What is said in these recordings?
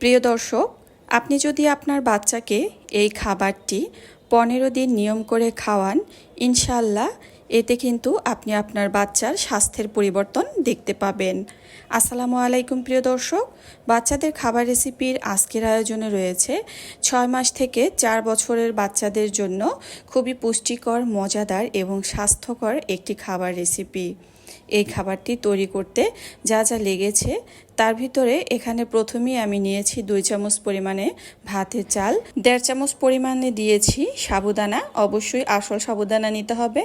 প্রিয় দর্শক, আপনি যদি আপনার বাচ্চাকে এই খাবারটি পনেরো দিন নিয়ম করে খাওয়ান ইনশাল্লাহ এতে কিন্তু আপনি আপনার বাচ্চার স্বাস্থ্যের পরিবর্তন দেখতে পাবেন। আসসালামু আলাইকুম প্রিয় দর্শক, বাচ্চাদের খাবার রেসিপির আজকের আয়োজনে রয়েছে ছয় মাস থেকে চার বছরের বাচ্চাদের জন্য খুবই পুষ্টিকর, মজাদার এবং স্বাস্থ্যকর একটি খাবার রেসিপি। এই খাবারটি তৈরি করতে যা যা লেগেছে, তার ভিতরে এখানে প্রথমেই আমি নিয়েছি দুই চামচ পরিমাণে ভাতের চাল, দেড় চামচ পরিমাণে দিয়েছি সাবুদানা। অবশ্যই আসল সাবুদানা নিতে হবে।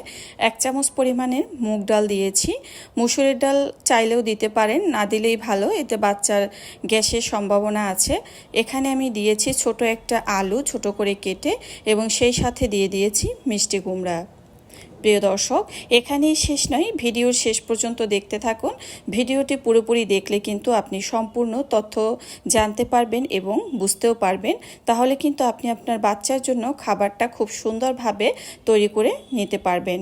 এক চামচ পরিমাণের মুগ ডাল দিয়েছি। মুসুরের ডাল চাইলেও দিতে পারেন, না দিলেই ভালো, এতে বাচ্চার গ্যাসের সম্ভাবনা আছে। এখানে আমি দিয়েছি ছোট একটা আলু ছোট করে কেটে এবং সেই সাথে দিয়ে দিয়েছি মিষ্টি কুমড়া। প্রিয় দর্শক, এখানেই শেষ নয়, ভিডিওর শেষ পর্যন্ত দেখতে থাকুন। ভিডিওটি পুরোপুরি দেখলে কিন্তু আপনি সম্পূর্ণ তথ্য জানতে পারবেন এবং বুঝতেও পারবেন। তাহলে কিন্তু আপনি আপনার বাচ্চার জন্য খাবারটা খুব সুন্দরভাবে তৈরি করে নিতে পারবেন।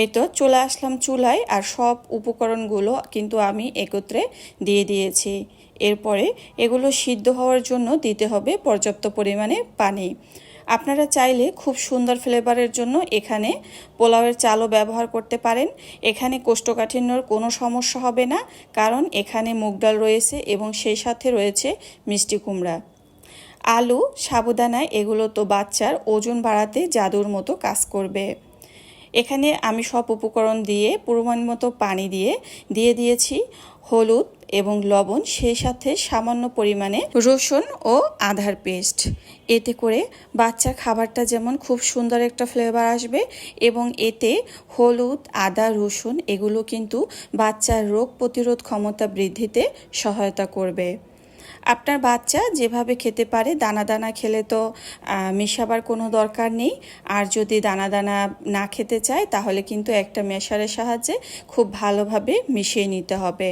এই তো চলে আসলাম চুলায়, আর সব উপকরণগুলো কিন্তু আমি একত্রে দিয়ে দিয়েছি। এরপরে এগুলো সিদ্ধ হওয়ার জন্য দিতে হবে পর্যাপ্ত পরিমাণে পানি। আপনারা চাইলে খুব সুন্দর ফ্লেভারের জন্য এখানে পোলাওয়ের চালও ব্যবহার করতে পারেন। এখানে কোষ্ঠকাঠিন্যর কোনো সমস্যা হবে না, কারণ এখানে মুগ ডাল রয়েছে এবং সেই সাথে রয়েছে মিষ্টি কুমড়া। আলু, সাবুদানা, এগুলো তো বাচ্চার ওজন বাড়াতে জাদুর মতো কাজ করবে। এখানে আমি সব উপকরণ দিয়ে, পরিমাণ মতো পানি দিয়ে দিয়ে দিয়েছি হলুদ এবং লবণ সেই সাথে সামান্য পরিমাণে রসুন ও আধার পেস্ট। এতে করে বাচ্চার খাবারটা যেমন খুব সুন্দর একটা ফ্লেভার আসবে এবং এতে হলুদ, আদা, রসুন এগুলো কিন্তু বাচ্চার রোগ প্রতিরোধ ক্ষমতা বৃদ্ধিতে সহায়তা করবে। আপনার বাচ্চা যেভাবে খেতে পারে দানা দানা খেলে তো মেশাবার কোনো দরকার নেই। আর যদি দানা দানা না খেতে চায়, তাহলে কিন্তু একটা মেশারের সাহায্যে খুব ভালোভাবে মিশিয়ে নিতে হবে।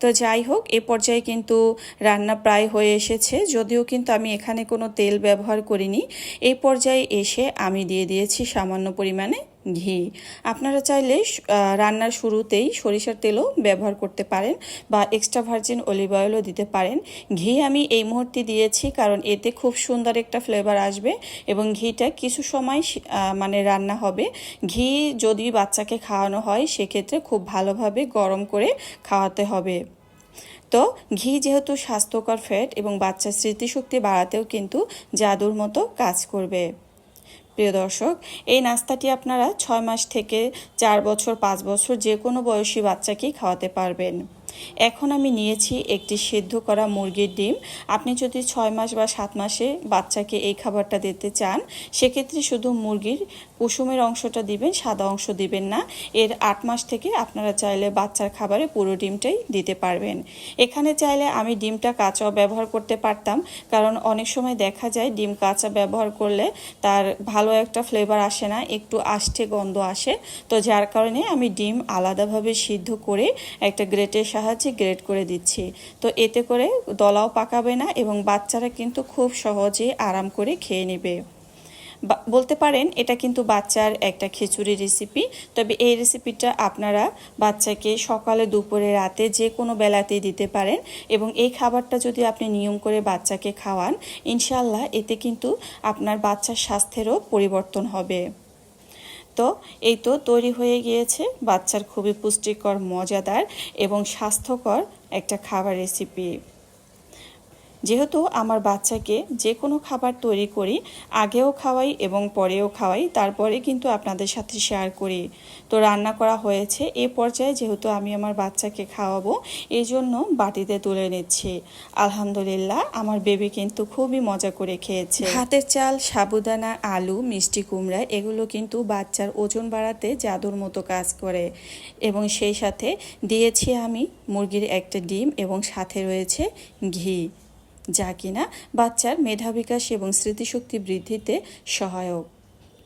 তো যাই হোক, এ পর্যায়ে কিন্তু রান্না প্রায় হয়ে এসেছে। যদিও কিন্তু আমি এখানে কোনো তেল ব্যবহার করিনি। এই পর্যায়ে এসে আমি দিয়ে দিয়েছি সামান্য পরিমাণে ঘি। আপনারা চাইলে রান্নার শুরুতেই সরিষার তেলও ব্যবহার করতে পারেন বা এক্সট্রা ভার্জিন অলিভ অয়েলও দিতে পারেন। ঘি আমি এই মুহূর্তে দিয়েছি কারণ এতে খুব সুন্দর একটা ফ্লেভার আসবে এবং ঘিটা কিছু সময় মানে রান্না হবে। ঘি যদি বাচ্চাকে খাওয়ানো হয় সেক্ষেত্রে খুব ভালোভাবে গরম করে খাওয়াতে হবে। তো ঘি যেহেতু স্বাস্থ্যকর ফ্যাট এবং বাচ্চার স্মৃতিশক্তি বাড়াতেও কিন্তু জাদুর মতো কাজ করবে। প্রিয় দর্শক, এই নাস্তাটি আপনারা ছয় মাস থেকে চার বছর, পাঁচ বছর যে কোনো বয়সী বাচ্চাকেই খাওয়াতে পারবেন। এখন আমি নিয়েছি একটি সেদ্ধ করা মুরগির ডিম। আপনি যদি ছয় মাস বা সাত মাসে বাচ্চাকে এই খাবারটা দিতে চান, সেক্ষেত্রে শুধু মুরগির কুসুমের অংশটা দিবেন, সাদা অংশ দিবেন না। এর আট মাস থেকে আপনারা চাইলে বাচ্চার খাবারে পুরো ডিমটাই দিতে পারবেন। এখানে চাইলে আমি ডিমটা কাঁচাও ব্যবহার করতে পারতাম, কারণ অনেক সময় দেখা যায় ডিম কাঁচা ব্যবহার করলে তার ভালো একটা ফ্লেভার আসে না, একটু আষ্টে গন্ধ আসে। তো যার কারণে আমি ডিম আলাদাভাবে সিদ্ধ করে একটা গ্রেটের সাহায্যে গ্রেড করে দিচ্ছি। তো এতে করে দলাও পাকাবে না এবং বাচ্চারা কিন্তু খুব সহজে আরাম করে খেয়ে নেবে। বলতে পারেন, এটা কিন্তু বাচ্চার একটা খিচুড়ি রেসিপি তবে এই রেসিপিটা আপনারা বাচ্চাকে সকালে, দুপুরে, রাতে যে কোনো বেলাতেই দিতে পারেন এবং এই খাবারটা যদি আপনি নিয়ম করে বাচ্চাকে খাওয়ান ইনশাল্লাহ এতে কিন্তু আপনার বাচ্চার স্বাস্থ্যেরও পরিবর্তন হবে। তো এই তো তৈরি হয়ে গিয়েছে বাচ্চার খুবই পুষ্টিকর, মজাদার এবং স্বাস্থ্যকর একটা খাবার রেসিপি যেহেতু আমার বাচ্চাকে যে কোনো খাবার তৈরি করি, আগেও খাওয়াই এবং পরেও খাওয়াই, তারপরে কিন্তু আপনাদের সাথে শেয়ার করি। তো রান্না করা হয়েছে, এ পর্যায়ে যেহেতু আমি আমার বাচ্চাকে খাওয়াবো এই জন্য বাটিতে তুলে নিচ্ছি। আলহামদুলিল্লাহ, আমার বেবি কিন্তু খুবই মজা করে খেয়েছে। হাতের চাল, সাবুদানা, আলু, মিষ্টি কুমড়া, এগুলো কিন্তু বাচ্চার ওজন বাড়াতে জাদুর মতো কাজ করে। এবং সেই সাথে দিয়েছি আমি মুরগির একটা ডিম এবং সাথে রয়েছে ঘি। যা কিনা বাচ্চার মেধা বিকাশ এবং স্মৃতিশক্তি বৃদ্ধিতে সহায়ক।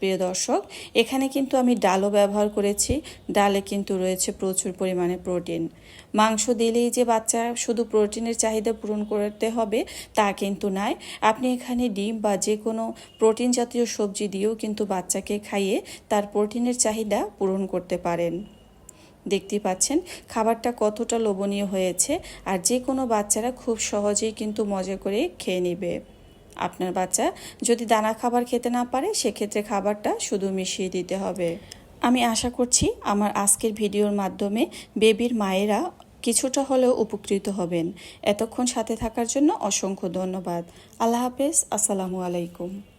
প্রিয় দর্শক, এখানে কিন্তু আমি ডালও ব্যবহার করেছি। ডালে কিন্তু রয়েছে প্রচুর পরিমাণে প্রোটিন। মাংস দিলেই যে বাচ্চা শুধু প্রোটিনের চাহিদা পূরণ করতে হবে তা কিন্তু নয়। আপনি এখানে ডিম বা যে কোনো প্রোটিন জাতীয় সবজি দিয়েও কিন্তু বাচ্চাকে খাইয়ে তার প্রোটিনের চাহিদা পূরণ করতে পারেন। দেখতে পাচ্ছেন। খাবারটা কতটা লোভনীয় হয়েছে আর যে কোনো বাচ্চারা খুব সহজেই কিন্তু মজা করে খেয়ে নেবে। আপনার বাচ্চা যদি দানা খাবার খেতে না পারে, সেক্ষেত্রে খাবারটা শুধু মিশিয়ে দিতে হবে। আমি আশা করছি আমার আজকের ভিডিওর মাধ্যমে বেবির মায়েরা কিছুটা হলেও উপকৃত হবেন। এতক্ষণ সাথে থাকার জন্য অসংখ্য ধন্যবাদ। আল্লাহ হাফেজ। আসসালামু আলাইকুম।